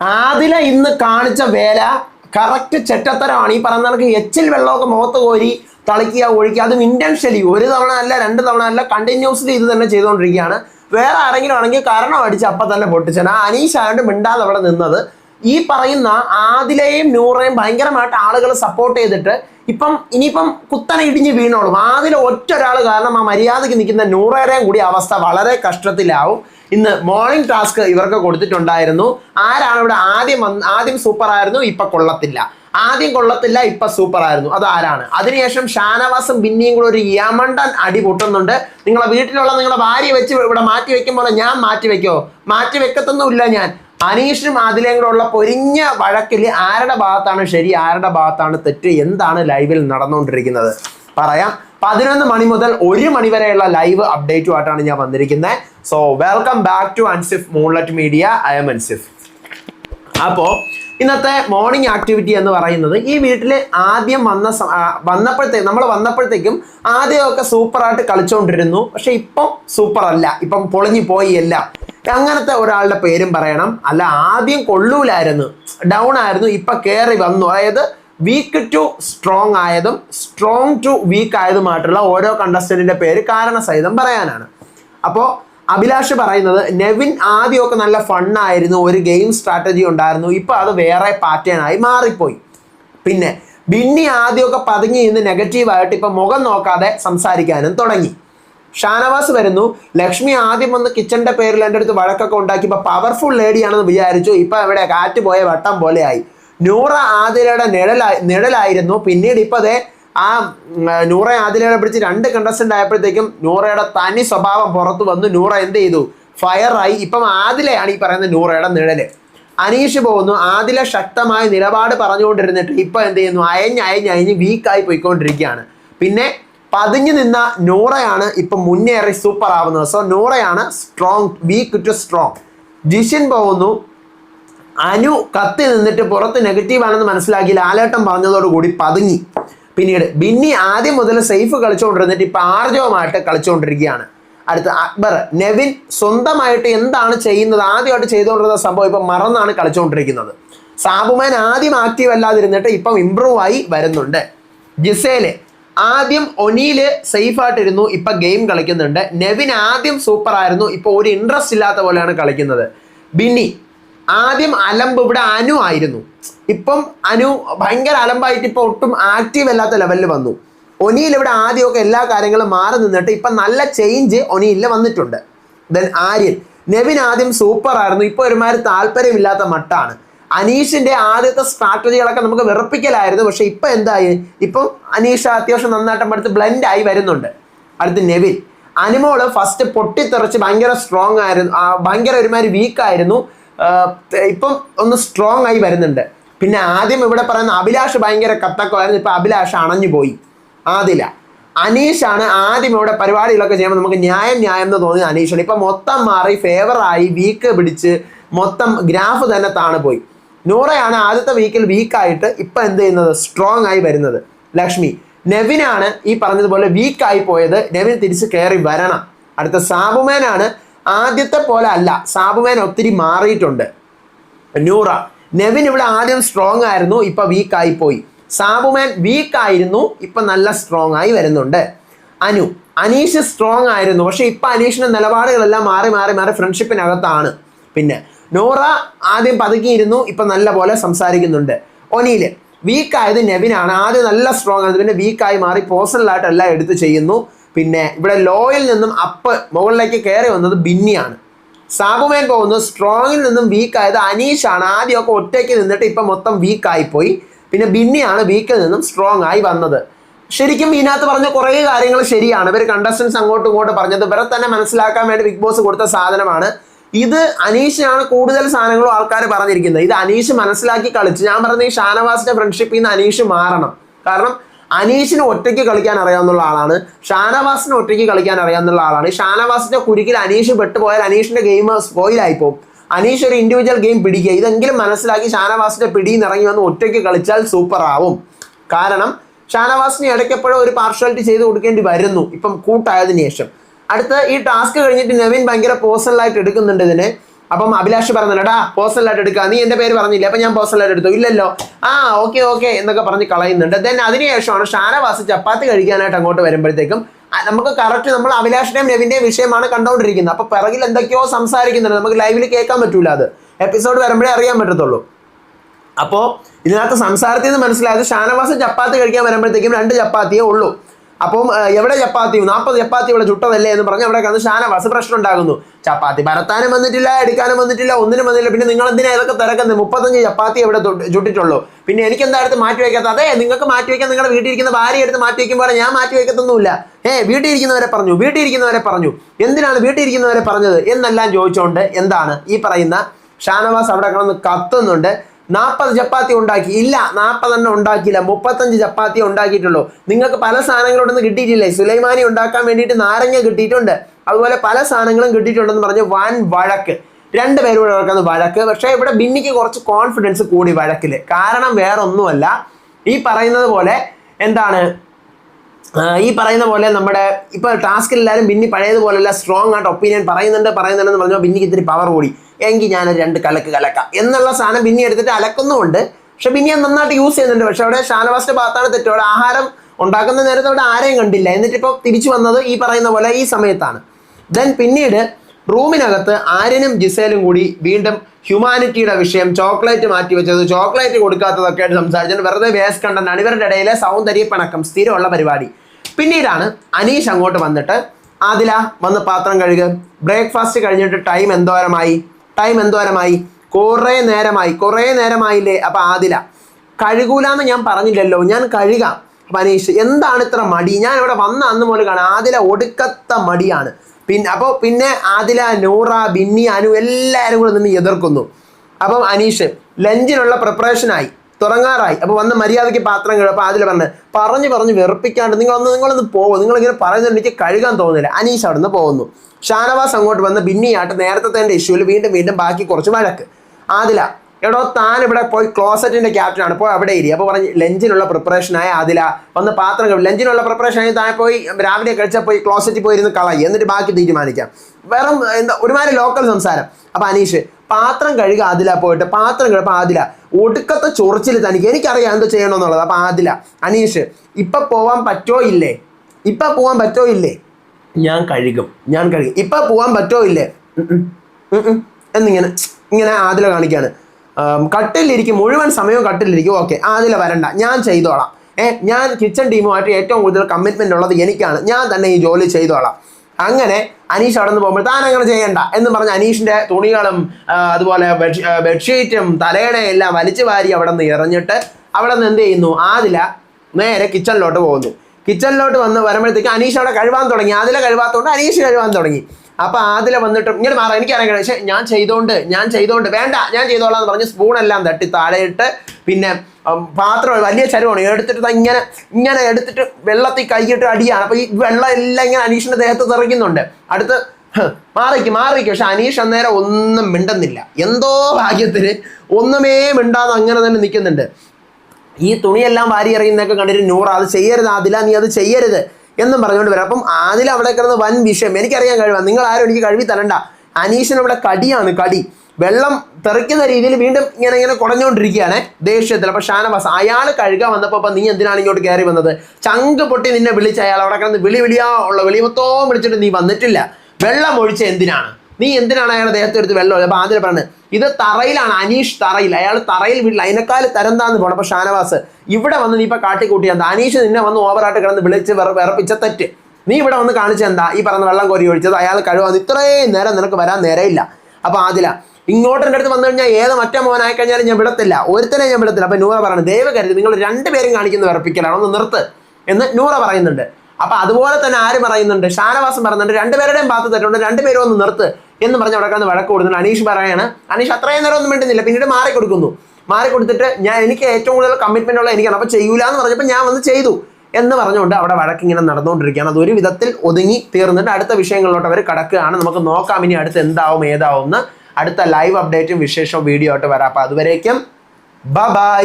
ആദില ഇന്ന് കാണിച്ച വേല കറക്റ്റ് ചെറ്റത്തരമാണ്. ഈ പറയുന്ന കണക്ക് എച്ചിൽ വെള്ളമൊക്കെ മുഖത്ത് കോരി തളിക്കുക ഒഴിക്കുക. അതും ഇന്റൻഷ്യലി ഒരു തവണ അല്ല രണ്ട് തവണ അല്ല കണ്ടിന്യൂസ്ലി ഇത് തന്നെ ചെയ്തുകൊണ്ടിരിക്കുകയാണ്. വേറെ ആരെങ്കിലും ആണെങ്കിൽ കരണം അടിച്ച് അപ്പം തന്നെ പൊട്ടിച്ചാണ്. ആ അനീഷ് ആയതുകൊണ്ട് മിണ്ടാതെ അവിടെ നിന്നത്. ഈ പറയുന്ന ആദിലയും നൂറയും ഭയങ്കരമായിട്ട് ആളുകൾ സപ്പോർട്ട് ചെയ്തിട്ട് ഇപ്പം ഇനിയിപ്പം കുത്തനെ ഇടിഞ്ഞ് വീണോളും. ആദില ഒറ്റ ഒരാൾ കാരണം ആ മര്യാദയ്ക്ക് നിൽക്കുന്ന നൂറേരെയും കൂടി അവസ്ഥ വളരെ കഷ്ടത്തിലാവും. ഇന്ന് മോർണിംഗ് ടാസ്ക് ഇവർക്ക് കൊടുത്തിട്ടുണ്ടായിരുന്നു. ആരാണ് ഇവിടെ ആദ്യം ആദ്യം സൂപ്പർ ആയിരുന്നു? ഇപ്പൊ കൊള്ളത്തില്ല. ആദ്യം കൊള്ളത്തില്ല ഇപ്പൊ സൂപ്പർ ആയിരുന്നു. അത് ആരാണ്? അതിനുശേഷം ഷാനവാസും ബിന്നിയും കൂടെ ഒരു യമണ്ടൻ അടി പൊട്ടുന്നുണ്ട്. നിങ്ങളെ വീട്ടിലുള്ള നിങ്ങളെ ഭാര്യ വെച്ച് ഇവിടെ മാറ്റി വെക്കുമ്പോൾ ഞാൻ മാറ്റി വെക്കോ? മാറ്റി വെക്കത്തൊന്നുമില്ല ഞാൻ. അനീഷിനും അതിലേയും കൂടെ ഉള്ള പൊരിഞ്ഞ വഴക്കിൽ ആരുടെ ഭാഗത്താണ് ശരി ആരുടെ ഭാഗത്താണ് തെറ്റ് എന്താണ് ലൈവിൽ നടന്നുകൊണ്ടിരിക്കുന്നത്? പറയാം. പതിനൊന്ന് മണി മുതൽ ഒരു മണി വരെയുള്ള ലൈവ് അപ്ഡേറ്റുമായിട്ടാണ് ഞാൻ വന്നിരിക്കുന്നത് so welcome back to Ansif moonlight media I M Ansif അപ്പോൾ ഇന്നത്തെ മോർണിംഗ് ആക്ടിവിറ്റി എന്ന് പറയുന്നത് ഈ വീട്ടിൽ ആദ്യം വന്ന വന്നപ്പോഴത്തേക്ക് നമ്മൾ വന്നപ്പോഴത്തേക്കും ആദ്യമൊക്കെ സൂപ്പറായിട്ട് കളിച്ചുകൊണ്ടിരുന്നു പക്ഷെ ഇപ്പം സൂപ്പർ അല്ല. ഇപ്പം പൊളിഞ്ഞു പോയി അല്ല അങ്ങനത്തെ ഒരാളുടെ പേരും പറയണം. അല്ല ആദ്യം കൊള്ളൂലായിരുന്നു. ഡൗൺ ആയിരുന്നു. ഇപ്പൊ കയറി വന്നു. അതായത് വീക്ക് ടു സ്ട്രോങ് ആയതും സ്ട്രോങ് ടു വീക്ക് ആയതുമായിട്ടുള്ള ഓരോ കണ്ടസ്റ്റന്റിന്റെ പേര് കാരണസഹിതം പറയാനാണ്. അപ്പോൾ അഭിലാഷ് പറയുന്നത് നെവിൻ ആദ്യമൊക്കെ നല്ല ഫണ്ണായിരുന്നു ഒരു ഗെയിം സ്ട്രാറ്റജി ഉണ്ടായിരുന്നു ഇപ്പൊ അത് വേറെ പാറ്റേൺ ആയി മാറിപ്പോയി. പിന്നെ ബിന്നി ആദ്യമൊക്കെ പതുങ്ങി ഇന്ന് നെഗറ്റീവായിട്ട് ഇപ്പൊ മുഖം നോക്കാതെ സംസാരിക്കാനും തുടങ്ങി. ഷാനവാസ് വരുന്നു ലക്ഷ്മി ആദ്യം വന്ന് കിച്ചന്റെ പേരിൽ എന്റെ അടുത്ത് വഴക്കൊക്കെ ഉണ്ടാക്കിയപ്പോൾ പവർഫുൾ ലേഡിയാണെന്ന് വിചാരിച്ചു ഇപ്പൊ ഇവിടെ കാറ്റ് പോയ വട്ടം പോലെയായി. നൂറ ആതിരയുടെ നിഴലായി നിഴലായിരുന്നു. പിന്നീട് ഇപ്പൊ അതേ ആ നൂറ ആതിരയെ പിടിച്ച് രണ്ട് കണ്ടസ്റ്റന്റ് ആയപ്പോഴത്തേക്കും നൂറയുടെ തനി സ്വഭാവം പുറത്തു വന്നു. നൂറ എന്ത് ചെയ്തു? ഫയറായി ഇപ്പം ആദിലയാണ് ഈ പറയുന്ന നൂറയുടെ നിഴൽ. അനീഷ് പോകുന്നു. ആദില ശക്തമായ നിലപാട് പറഞ്ഞുകൊണ്ടിരുന്നിട്ട് ഇപ്പൊ എന്ത് ചെയ്യുന്നു? അയഞ്ഞ് അയഞ്ഞ് അയഞ്ഞ് വീക്കായി പോയിക്കൊണ്ടിരിക്കുകയാണ്. പിന്നെ പതിഞ്ഞു നിന്ന നൂറയാണ് ഇപ്പൊ മുന്നേറി സൂപ്പർ ആവുന്നത്. So നൂറയാണ് strong weak to strong Jishin പോകുന്നു. അനു കത്തി നിന്നിട്ട് പുറത്ത് നെഗറ്റീവ് ആണെന്ന് മനസ്സിലാക്കി ലാലേട്ടം പറഞ്ഞതോടുകൂടി പതുങ്ങി. പിന്നീട് ബിന്നി ആദ്യം മുതൽ സേഫ് കളിച്ചുകൊണ്ടിരുന്നിട്ട് ഇപ്പൊ ആർജവമായിട്ട് കളിച്ചുകൊണ്ടിരിക്കുകയാണ് അടുത്ത അക്ബർ നെവിൻ സ്വന്തമായിട്ട് എന്താണ് ചെയ്യുന്നത്? ആദ്യമായിട്ട് ചെയ്തുകൊണ്ടിരുന്ന സംഭവം ഇപ്പൊ മറന്നാണ് കളിച്ചുകൊണ്ടിരിക്കുന്നത് സാബുമാൻ ആദ്യം ആക്റ്റീവ് അല്ലാതിരുന്നിട്ട് ഇപ്പം ഇമ്പ്രൂവ് ആയി വരുന്നുണ്ട്. ജിസേൽ ആദ്യം ഒനിയിൽ സേഫ് ആയിട്ടിരുന്നു ഇപ്പൊ ഗെയിം കളിക്കുന്നുണ്ട്. നെവിൻ ആദ്യം സൂപ്പർ ആയിരുന്നു ഇപ്പൊ ഒരു ഇൻട്രസ്റ്റ് ഇല്ലാത്ത പോലെയാണ് കളിക്കുന്നത്. ബിന്നി ആദ്യം അലമ്പ് ഇവിടെ അനു ആയിരുന്നു. ഇപ്പം അനു ഭയങ്കര അലമ്പായിട്ട് ഇപ്പൊ ഒട്ടും ആക്റ്റീവ് അല്ലാത്ത ലെവലിൽ വന്നു. ഒനിയിൽ ഇവിടെ ആദ്യമൊക്കെ എല്ലാ കാര്യങ്ങളും മാറി നിന്നിട്ട് ഇപ്പൊ നല്ല ചേഞ്ച് ഒനിയിൽ വന്നിട്ടുണ്ട്. ദെൻ ആര്യൻ. നെവിൻ ആദ്യം സൂപ്പർ ആയിരുന്നു. ഇപ്പൊ ഒരുമാതിരി താല്പര്യമില്ലാത്ത മട്ടാണ്. അനീഷിന്റെ ആദ്യത്തെ സ്ട്രാറ്റജികളൊക്കെ നമുക്ക് വെറുപ്പിക്കലായിരുന്നു. പക്ഷെ ഇപ്പൊ എന്തായി? ഇപ്പം അനീഷ അത്യാവശ്യം നന്നായിട്ട് അടുത്ത് ബ്ലെൻഡ് ആയി വരുന്നുണ്ട്. അടുത്ത് നെവിൻ. അനിമോൾ ഫസ്റ്റ് പൊട്ടിത്തെറിച്ച് ഭയങ്കര സ്ട്രോങ് ആയിരുന്നു. ഭയങ്കര ഒരുമാതിരി വീക്ക് ആയിരുന്നു. ആ, ഇപ്പം ഒന്ന് സ്ട്രോങ് ആയി വരുന്നുണ്ട്. പിന്നെ ആദ്യം ഇവിടെ പറയുന്ന അഭിലാഷ് ഭയങ്കര കത്തക്കമായിരുന്നു. ഇപ്പൊ അഭിലാഷ് അണഞ്ഞു പോയി. ആദില. അനീഷാണ് ആദ്യം ഇവിടെ പരിപാടികളൊക്കെ ചെയ്യുമ്പോൾ നമുക്ക് ന്യായം ന്യായം എന്ന് തോന്നിയത് അനീഷാണ്. ഇപ്പൊ മൊത്തം മാറി ഫേവറായി വീക്ക് പിടിച്ച് മൊത്തം ഗ്രാഫ് തന്നെ താണു പോയി. നൂറയാണ് ആദ്യത്തെ വീക്കിൽ വീക്കായിട്ട് ഇപ്പൊ എന്ത് ചെയ്യുന്നത്? സ്ട്രോങ് ആയി വരുന്നത്. ലക്ഷ്മി. നെവിനാണ് ഈ പറഞ്ഞതുപോലെ വീക്കായി പോയത്. നെവിൻ തിരിച്ച് കയറി വരണം. അടുത്ത സാബുമേനാണ് ആദ്യത്തെ പോലെ അല്ല. സാബുമേൻ ഒത്തിരി മാറിയിട്ടുണ്ട്. നൂറ. നെവിൻ ഇവിടെ ആദ്യം സ്ട്രോങ് ആയിരുന്നു ഇപ്പൊ വീക്ക് ആയി പോയി. സാബുമാൻ വീക്ക് ആയിരുന്നു ഇപ്പൊ നല്ല സ്ട്രോങ് ആയി വരുന്നുണ്ട്. അനു അനീഷ് സ്ട്രോങ് ആയിരുന്നു പക്ഷെ ഇപ്പൊ അനീഷിന്റെ നിലപാടുകളെല്ലാം മാറി മാറി മാറി ഫ്രണ്ട്ഷിപ്പിനകത്താണ് പിന്നെ നൂറ ആദ്യം പതുക്കിയിരുന്നു ഇപ്പൊ നല്ല പോലെ സംസാരിക്കുന്നുണ്ട്. ഒനീൽ വീക്ക് ആയത് നെവിനാണ് ആദ്യം നല്ല സ്ട്രോങ് ആയിരുന്നു പിന്നെ വീക്കായി മാറി പേഴ്സണലായിട്ട് എല്ലാം എടുത്ത് ചെയ്യുന്നു. പിന്നെ ഇവിടെ ലോയിൽ നിന്നും അപ്പ് മുകളിലേക്ക് കയറി വന്നത് ബിന്നിയാണ് സാബുമേൻ പോകുന്നു സ്ട്രോങ്ങിൽ നിന്നും വീക്കായത് അനീഷാണ് ആദ്യമൊക്കെ ഒറ്റയ്ക്ക് നിന്നിട്ട് ഇപ്പം മൊത്തം വീക്കായി പോയി പിന്നെ ബിന്നിയാണ് വീക്കിൽ നിന്നും സ്ട്രോങ് ആയി വന്നത്. ശരിക്കും ഇതിനകത്ത് പറഞ്ഞ കുറേ കാര്യങ്ങൾ ശരിയാണ്. ഇവർ കണ്ടസ്റ്റൻസ് അങ്ങോട്ടും ഇങ്ങോട്ടും പറഞ്ഞത്. ഇവരെ തന്നെ മനസ്സിലാക്കാൻ വേണ്ടി ബിഗ് ബോസ് കൊടുത്ത സാധനമാണ്. ഇത് അനീഷിനാണ് കൂടുതൽ സാധനങ്ങളും ആൾക്കാർ പറഞ്ഞിരിക്കുന്നത്. ഇത് അനീഷ് മനസ്സിലാക്കി കളിച്ച്. ഞാൻ പറഞ്ഞ ഈ ഷാനവാസിന്റെ ഫ്രണ്ട്ഷിപ്പിൽ നിന്ന് അനീഷ് മാറണം. കാരണം അനീഷിന് ഒറ്റയ്ക്ക് കളിക്കാൻ അറിയാവുന്ന ആളാണ്. ഷാനവാസിന് ഒറ്റയ്ക്ക് കളിക്കാൻ അറിയാവുന്ന ആളാണ്. ഷാനവാസിന്റെ കുരുക്കിൽ അനീഷ് പെട്ടുപോയാൽ അനീഷിന്റെ ഗെയിം സ്പോയിലായി പോകും അനീഷ് ഒരു ഇൻഡിവിജ്വൽ ഗെയിം പിടിക്കുക. ഇതെങ്കിലും മനസ്സിലാക്കി ഷാനവാസിന്റെ പിടിയിൽ ഇറങ്ങി വന്ന് ഒറ്റയ്ക്ക് കളിച്ചാൽ സൂപ്പർ ആവും. കാരണം ഷാനവാസിന് ഇടയ്ക്കെപ്പോഴും ഒരു പാർഷ്വാലിറ്റി ചെയ്ത് കൊടുക്കേണ്ടി വരുന്നു. ഇപ്പം കൂട്ടായതിനു ശേഷം. അടുത്ത ഈ ടാസ്ക് കഴിഞ്ഞിട്ട് നവീൻ ഭയങ്കര പേഴ്സണലായിട്ട് എടുക്കുന്നുണ്ട് ഇതിനെ. അപ്പം അഭിലാഷ് പറഞ്ഞില്ലടാ പേഴ്സണലായിട്ട് എടുക്കുക നീ എന്റെ പേര് പറഞ്ഞില്ല? അപ്പൊ ഞാൻ പേഴ്സണലായിട്ട് എടുത്തു. ഇല്ലല്ലോ. ആ ഓക്കെ ഓക്കെ എന്നൊക്കെ പറഞ്ഞ് കളയുന്നുണ്ട്. ദെൻ അതിനുശേഷമാണ് ഷാനവാസ് ചപ്പാത്തി കഴിക്കാനായിട്ട് അങ്ങോട്ട് വരുമ്പോഴത്തേക്കും നമുക്ക് കറക്റ്റ് നമ്മൾ അഭിലാഷിന്റെയും രവിന്റെയും വിഷയമാണ് കണ്ടുകൊണ്ടിരിക്കുന്നത്. അപ്പൊ പിറകിൽ എന്തൊക്കെയോ സംസാരിക്കുന്നുണ്ട്. നമുക്ക് ലൈവിൽ കേൾക്കാൻ പറ്റൂല അത്. എപ്പിസോഡ് വരുമ്പോഴേ അറിയാൻ പറ്റത്തുള്ളൂ. അപ്പോൾ ഇതിനകത്ത് സംസാരത്തിൽ നിന്ന് മനസ്സിലായത് ഷാനവാസ് ചപ്പാത്തി കഴിക്കാൻ വരുമ്പോഴത്തേക്കും രണ്ട് ചപ്പാത്തിയേ ഉള്ളൂ. അപ്പം എവിടെ ചപ്പാത്തി? നാൽപ്പത് ചപ്പാത്തി ഇവിടെ ചുട്ടതല്ലേ എന്ന് പറഞ്ഞ് അവിടെ കന്ന് ഷാനവാസ് പ്രശ്നം ഉണ്ടാകുന്നു. ചപ്പാത്തി പരത്താനും വന്നിട്ടില്ല എടുക്കാനും വന്നിട്ടില്ല ഒന്നിനും വന്നില്ല പിന്നെ നിങ്ങൾ എന്തിനാ ഇതൊക്കെ തിരക്കുന്നത്? മുപ്പത്തഞ്ച് ചപ്പാത്തി ഇവിടെ ചുട്ടിട്ടുള്ളൂ? പിന്നെ എനിക്ക് എന്താ അടുത്ത് മാറ്റി വയ്ക്കാത്ത? അതെ നിങ്ങൾക്ക് മാറ്റി വയ്ക്കാൻ നിങ്ങളുടെ വീട്ടിൽ ഇരിക്കുന്ന ഭാര്യ എടുത്ത് മാറ്റി വയ്ക്കുമ്പോൾ ഞാൻ മാറ്റി വയ്ക്കത്തൊന്നുമില്ല. ഏ വീട്ടിൽ ഇരിക്കുന്നവരെ പറഞ്ഞു വീട്ടിൽ ഇരിക്കുന്നവരെ പറഞ്ഞു. എന്തിനാണ് വീട്ടിൽ ഇരിക്കുന്നവരെ പറഞ്ഞത്? എന്നെല്ലാം ചോദിച്ചുകൊണ്ട് എന്താണ്? ഈ പറയുന്ന ഷാനവാസ് അവിടെ കിടന്ന് കത്തുന്നുണ്ട്. നാൽപ്പത് ചപ്പാത്തി ഉണ്ടാക്കി. ഇല്ല നാൽപ്പതെണ്ണം ഉണ്ടാക്കിയില്ല. മുപ്പത്തഞ്ച് ചപ്പാത്തി ഉണ്ടാക്കിയിട്ടുള്ളൂ. നിങ്ങൾക്ക് പല സാധനങ്ങളോടൊന്നും കിട്ടിയിട്ടില്ലേ? സുലൈമാനി ഉണ്ടാക്കാൻ വേണ്ടിയിട്ട് നാരങ്ങ കിട്ടിയിട്ടുണ്ട്. അതുപോലെ പല സാധനങ്ങളും കിട്ടിയിട്ടുണ്ടെന്ന് പറഞ്ഞ് വൻ വഴക്ക്. രണ്ടുപേരും കൂടെ നടക്കുന്ന വഴക്ക്. പക്ഷേ ഇവിടെ ബിന്നിക്ക് കുറച്ച് കോൺഫിഡൻസ് കൂടി വഴക്കിൽ കാരണം വേറെ ഒന്നുമല്ല ഈ പറയുന്നത് പോലെ എന്താണ്? ഈ പറയുന്ന പോലെ നമ്മുടെ ഇപ്പോൾ ടാസ്കിൽ എല്ലാവരും ബിന്നി പഴയതുപോലെയല്ല സ്ട്രോങ് ആയിട്ട് ഒപ്പീനിയൻ പറയുന്നുണ്ട് പറയുന്നുണ്ടെന്ന് പറഞ്ഞാൽ ബിന്നിക്ക് ഇത്തിരി പവർ കൂടി. എങ്കിൽ ഞാൻ രണ്ട് കലക്ക് കലക്കാം എന്നുള്ള സാധനം ബിന്നി എടുത്തിട്ട് അലക്കുന്നുമുണ്ട്. പക്ഷെ ബിന്നി നന്നായിട്ട് യൂസ് ചെയ്യുന്നുണ്ട്. പക്ഷെ അവിടെ ഷാനവാസിന്റെ ഭാഗത്താണ് തെറ്റ് അവിടെ ആഹാരം ഉണ്ടാക്കുന്ന നേരത്തെ അവിടെ ആരെയും കണ്ടില്ല. എന്നിട്ട് ഇപ്പോൾ തിരിച്ചു വന്നത് ഈ പറയുന്ന പോലെ ഈ സമയത്താണ്. ദെൻ പിന്നീട് റൂമിനകത്ത് ആര്യനും ജിസേലും കൂടി വീണ്ടും ഹ്യൂമാനിറ്റിയുടെ വിഷയം ചോക്ലേറ്റ് മാറ്റി വെച്ചത് ചോക്ലേറ്റ് കൊടുക്കാത്തതൊക്കെ ആയിട്ട് സംസാരിച്ചത് വെറുതെ വേസ് കണ്ടന്റാണ് ഇവരുടെ ഇടയിലെ സൗന്ദര്യ പിണക്കം സ്ഥിരമുള്ള പരിപാടി. പിന്നീടാണ് അനീഷ് അങ്ങോട്ട് വന്നിട്ട് ആദില വന്ന് പാത്രം കഴുകുക ബ്രേക്ക്ഫാസ്റ്റ് കഴിഞ്ഞിട്ട് ടൈം എന്തോരമായി? ടൈം എന്തോരമായി കുറേ നേരമായി കുറേ നേരമായില്ലേ? അപ്പൊ ആദില കഴുകൂലാന്ന് ഞാൻ പറഞ്ഞില്ലല്ലോ ഞാൻ കഴുകാം. മനീഷ് എന്താണ് ഇത്ര മടി? ഞാൻ ഇവിടെ വന്ന അന്ന് മുതൽ കാണാം ആദില ഒടുക്കത്ത മടിയാണ്. പിന്നെ അപ്പോൾ പിന്നെ ആദില നൂറ ബിന്നി അനു എല്ലാവരും കൂടെ നിന്ന് എതിർക്കുന്നു. അപ്പം അനീഷ് ലഞ്ചിനുള്ള പ്രിപ്പറേഷനായി തുടങ്ങാറായി. അപ്പോൾ വന്ന് മര്യാദയ്ക്ക് പാത്രം കഴുകും അപ്പോൾ ആദില പറഞ്ഞ് പറഞ്ഞ് പറഞ്ഞ് വെറുപ്പിക്കാണ്ട് നിങ്ങൾ ഒന്ന് നിങ്ങളൊന്ന് പോകും നിങ്ങളിങ്ങനെ പറയുന്നുണ്ട് എനിക്ക് കഴുകാൻ തോന്നുന്നില്ല. അനീഷ് അവിടെ നിന്ന് പോകുന്നു. ഷാനവാസ് അങ്ങോട്ട് വന്ന് ബിന്നിയാട്ട് നേരത്തെ ഇഷ്യൂവിൽ വീണ്ടും വീണ്ടും ബാക്കി കുറച്ച് വഴക്ക്. ആദില എടോ താൻ ഇവിടെ പോയി ക്ലോസറ്റിന്റെ ക്യാപ്റ്റൻ ആണ്. പോയി അവിടെ ഇരി. അപ്പോൾ പറഞ്ഞ് ലഞ്ചിനുള്ള പ്രിപ്പറേഷനായ അതില വന്ന് പാത്രം കഴുകും. ലഞ്ചിനുള്ള പ്രിപ്പറേഷൻ ആയി താൻ പോയി രാവിലെ കഴിച്ചാൽ പോയി ക്ലോസറ്റിൽ പോയി ഇരുന്ന് കളയി. എന്നിട്ട് ബാക്കി തീരുമാനിക്കാം. വെറും എന്താ ഒരുമാതിരി ലോക്കൽ സംസാരം. അപ്പൊ അനീഷ് പാത്രം കഴുകുക ആദില പോയിട്ട് പാത്രം കഴുകുമ്പോൾ ആദില. ഒടുക്കത്തെ ചൊറിച്ചിൽ തനിക്ക്. എനിക്കറിയാം എന്തോ ചെയ്യണമെന്നുള്ളത്. അപ്പൊ ആദില അനീഷ് ഇപ്പൊ പോവാൻ പറ്റോ ഇല്ലേ? ഇപ്പൊ പോവാൻ പറ്റോ ഇല്ലേ? ഞാൻ കഴുകും. ഞാൻ കഴുകും. ഇപ്പൊ പോവാൻ പറ്റോ ഇല്ലേ. എന്നിങ്ങനെ ഇങ്ങനെ ആദില കാണിക്കാണ്. കട്ടിലിരിക്കും മുഴുവൻ സമയവും കട്ടിലിരിക്കും. ഓക്കെ അതിൽ വരണ്ട. ഞാൻ ചെയ്തോളാം. ഏഹ് ഞാൻ കിച്ചൺ ടീമുമായിട്ട് ഏറ്റവും കൂടുതൽ കമ്മിറ്റ്മെന്റ് ഉള്ളത് എനിക്കാണ്. ഞാൻ തന്നെ ഈ ജോലി ചെയ്തോളാം. അങ്ങനെ അനീഷ് അവിടെ നിന്ന് പോകുമ്പോൾ താൻ അങ്ങനെ ചെയ്യണ്ട എന്ന് പറഞ്ഞ് അനീഷിന്റെ തുണികളും അതുപോലെ ബെഡ്- ബെഡ്ഷീറ്റും തലയുടെ എല്ലാം വലിച്ചു വാരി അവിടെ നിന്ന് എറിഞ്ഞിട്ട് അവിടെ നിന്ന് എന്ത് ചെയ്യുന്നു? ആദില നേരെ കിച്ചണിലോട്ട് പോകുന്നു. കിച്ചണിലോട്ട് വന്ന് വരുമ്പോഴത്തേക്ക് അനീഷ് അവിടെ കഴുകാൻ തുടങ്ങി. ആദില കഴുകാത്തോണ്ട് അനീഷ് കഴുകാൻ തുടങ്ങി. അപ്പൊ ആദില വന്നിട്ട് ഇങ്ങനെ മാറാം. എനിക്കറിയാം പക്ഷെ ഞാൻ ചെയ്തോണ്ട് ഞാൻ ചെയ്തോണ്ട് വേണ്ട ഞാൻ ചെയ്തോളാം എന്ന് പറഞ്ഞ് സ്പൂൺ എല്ലാം തട്ടി താഴെയിട്ട് പിന്നെ പാത്രം വലിയ ചരുവാണ്. എടുത്തിട്ട് ഇങ്ങനെ ഇങ്ങനെ എടുത്തിട്ട് വെള്ളത്തിൽ കൈയിട്ട് അടിയാണ്. അപ്പൊ ഈ വെള്ളം എല്ലാം ഇങ്ങനെ അനീഷിന്റെ ദേഹത്ത് തെറിക്കുന്നുണ്ട് അടുത്ത് മാറിക്കും മാറിക്ക്. പക്ഷെ അനീഷ് അന്നേരം ഒന്നും മിണ്ടുന്നില്ല. എന്തോ ഭാഗ്യത്തിന് ഒന്നുമേ മിണ്ടാതെ അങ്ങനെ തന്നെ നിൽക്കുന്നുണ്ട്. ഈ തുണിയെല്ലാം വാരി എറിയുന്നൊക്കെ കണ്ടിട്ട് നൂറ അത് ചെയ്യരുത് ആദില നീ അത് ചെയ്യരുത്. എന്നും പറഞ്ഞുകൊണ്ട് വരാം. അപ്പം ആദ്യം അവിടെ കിടന്ന് വൻ വിഷയം. എനിക്കറിയാൻ കഴിവാ. നിങ്ങൾ ആരും എനിക്ക് കഴുകി തരണ്ട. അനീഷൻ ഇവിടെ കടിയാണ് കടി. വെള്ളം തെറിക്കുന്ന രീതിയിൽ വീണ്ടും ഇങ്ങനെ ഇങ്ങനെ കുടഞ്ഞുകൊണ്ടിരിക്കുകയാണ് ദേഷ്യത്തിൽ. അപ്പൊ ഷാനവാസ് അയാൾ കഴുകാൻ വന്നപ്പോൾ നീ എന്തിനാണ് ഇങ്ങോട്ട് കയറി വന്നത്? ചങ്ക് പൊട്ടി നിന്നെ വിളിച്ച അയാൾ അവിടെ കിടന്ന് വിളി വിളിയാ ഉള്ള വിളി മൊത്തവും വിളിച്ചിട്ട് നീ വന്നിട്ടില്ല. വെള്ളം ഒഴിച്ച് എന്തിനാണ്? നീ എന്തിനാണ് അയാളുടെ ദേഹത്ത് എടുത്ത് വെള്ളം? അപ്പൊ ആദ്യം പറഞ്ഞു ഇത് തറയിലാണ് അനീഷ് തറയിൽ അയാൾ തറയിൽ വീട്ടിൽ അതിനേക്കാൾ തരന്താന്ന് പോകണം അപ്പൊ ഷാനവാസ് ഇവിടെ വന്ന് നീ ഇപ്പൊ കാട്ടിക്കൂട്ടിയാ അനീഷ് നിന്നെ വന്ന് ഓവറായിട്ട് കിടന്ന് വിളിച്ച് വെറ വിറപ്പിച്ച തെറ്റ്. നീ ഇവിടെ വന്ന് കാണിച്ച എന്താ? ഈ പറഞ്ഞ വെള്ളം കോരി ഒഴിച്ചത് അയാൾ കഴിവാന്ന് ഇത്രയും നേരം നിനക്ക് വരാൻ നേരമില്ല. അപ്പൊ ആദില ഇങ്ങോട്ട് എന്റെ അടുത്ത് വന്നു കഴിഞ്ഞാൽ ഏത് മറ്റേ മോനായി കഴിഞ്ഞാലും ഞാൻ വിടത്തില്ല. ഒരുത്തനെ ഞാൻ വിടത്തില്ല. അപ്പൊ നൂറ പറഞ്ഞു ദൈവ കരുതി നിങ്ങൾ രണ്ടുപേരും കാണിക്കുന്ന വിറപ്പിക്കലാണ് ഒന്ന് നിർത്ത് എന്ന് നൂറ പറയുന്നുണ്ട്. അപ്പൊ അതുപോലെ തന്നെ ആര് പറയുന്നുണ്ട്? ഷാനവാസം പറയുന്നുണ്ട് രണ്ടുപേരുടെയും ഭാഗത്ത് തെറ്റുണ്ട് രണ്ടുപേരും ഒന്ന് നിർത്ത്. എന്ന് പറഞ്ഞ് അവിടെ കന്ന് വഴക്ക് കൊടുക്കുന്നുണ്ട്. അനീഷ് പറയാണ് അനീഷ് അത്രയും നേരം ഒന്നും വേണ്ടുന്നില്ല പിന്നീട് മാറി കൊടുക്കുന്നു മാറി കൊടുത്തിട്ട് ഞാൻ എനിക്ക് ഏറ്റവും കൂടുതൽ കമ്മിറ്റ്മെന്റ് ഉള്ള എനിക്കാണ്. അപ്പൊ ചെയ്യൂല എന്ന് പറഞ്ഞപ്പോൾ ഞാൻ വന്ന് ചെയ്തു. എന്ന് പറഞ്ഞുകൊണ്ട് അവിടെ വഴക്ക് ഇങ്ങനെ നടന്നുകൊണ്ടിരിക്കുകയാണ്. അതൊരു വിധത്തിൽ ഒതുങ്ങി തീർന്നിട്ട് അടുത്ത വിഷയങ്ങളിലോട്ട് അവർ കടക്കുകയാണ്. നമുക്ക് നോക്കാം ഇനി അടുത്ത് എന്താവും ഏതാവും അടുത്ത ലൈവ് അപ്ഡേറ്റും വിശേഷവും വീഡിയോ ആയിട്ട് വരാം. അപ്പൊ അതുവരേക്കും ബ ബൈ